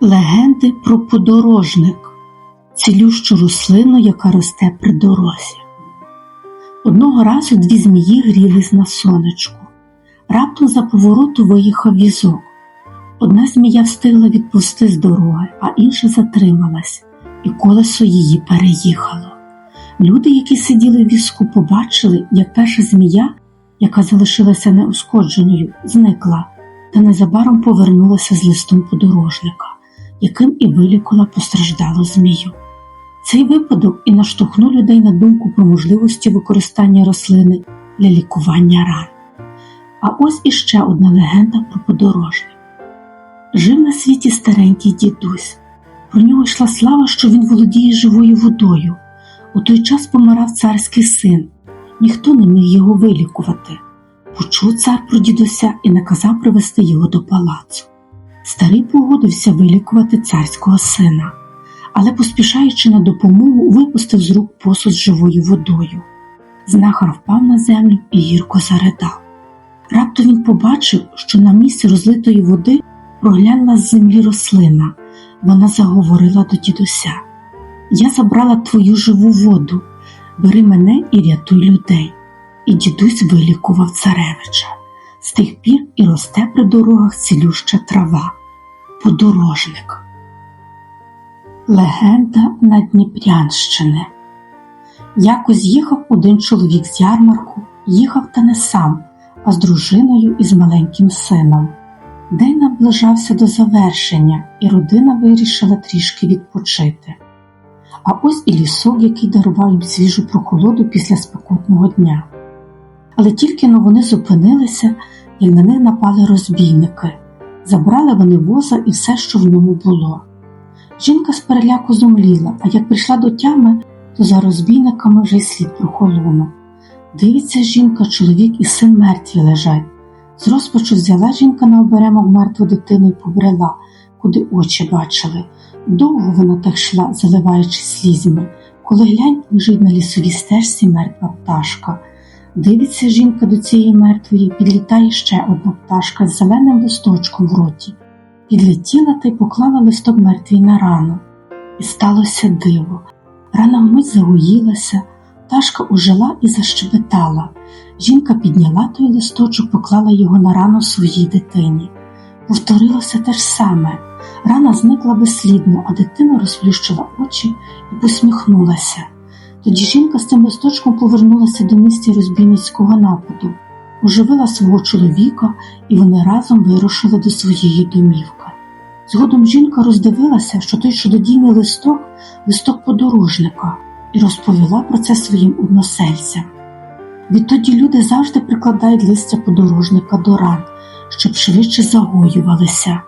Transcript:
Легенди про подорожник цілющу рослину, яка росте при дорозі. Одного разу дві змії грілись на сонечку. Раптом за повороту виїхав візок. Одна змія встигла відпусти з дороги, а інша затрималась, і колесо її переїхало. Люди, які сиділи в візку, побачили, як перша змія, яка залишилася неушкодженою, зникла та незабаром повернулася з листом подорожника, яким і вилікувала постраждалу змію. Цей випадок і наштовхнув людей на думку про можливості використання рослини для лікування ран. А ось іще одна легенда про подорожник. Жив на світі старенький дідусь. Про нього йшла слава, що він володіє живою водою. У той час помирав царський син, ніхто не міг його вилікувати. Почув цар про дідуся і наказав привести його до палацу. Старий погодився вилікувати царського сина, але, поспішаючи на допомогу, випустив з рук посуд живою водою. Знахар впав на землю і гірко заридав. Раптом він побачив, що на місці розлитої води проглянула з землі рослина. Вона заговорила до дідуся. Я забрала твою живу воду, бери мене і рятуй людей. І дідусь вилікував царевича. Тих пір і росте при дорогах цілюща трава, подорожник. Легенда Надніпрянщини Якось їхав один чоловік з ярмарку, їхав та не сам, а з дружиною і з маленьким сином. День наближався до завершення, і родина вирішила трішки відпочити. А ось і лісок, який дарував їм свіжу прохолоду після спекотного дня. Але тільки но вони зупинилися, як на них напали розбійники. Забрали вони воза і все, що в ньому було. Жінка з переляку зумліла, а як прийшла до тями, то за розбійниками вже й слід прохолонув. Дивиться жінка, чоловік і син мертві лежать. З розпачу взяла жінка на оберемок мертву дитину і побрела, куди очі бачили. Довго вона так йшла, заливаючись слізьми, коли глянь лежить на лісовій стежці мертва пташка. Дивиться жінка до цієї мертвої, підлітає ще одна пташка з зеленим листочком в роті. Підлетіла та й поклала листок мертвій на рану. І сталося диво. Рана вмить загоїлася, пташка ожила і защебетала. Жінка підняла той листочок, поклала його на рану своїй дитині. Повторилося те ж саме. Рана зникла безслідно, а дитина розплющила очі і посміхнулася. Тоді жінка з тим листочком повернулася до місця розбійницького нападу, оживила свого чоловіка, і вони разом вирушили до своєї домівки. Згодом жінка роздивилася, що той чудодійний листок листок подорожника, і розповіла про це своїм односельцям. Відтоді люди завжди прикладають листя подорожника до ран, щоб швидше загоювалися.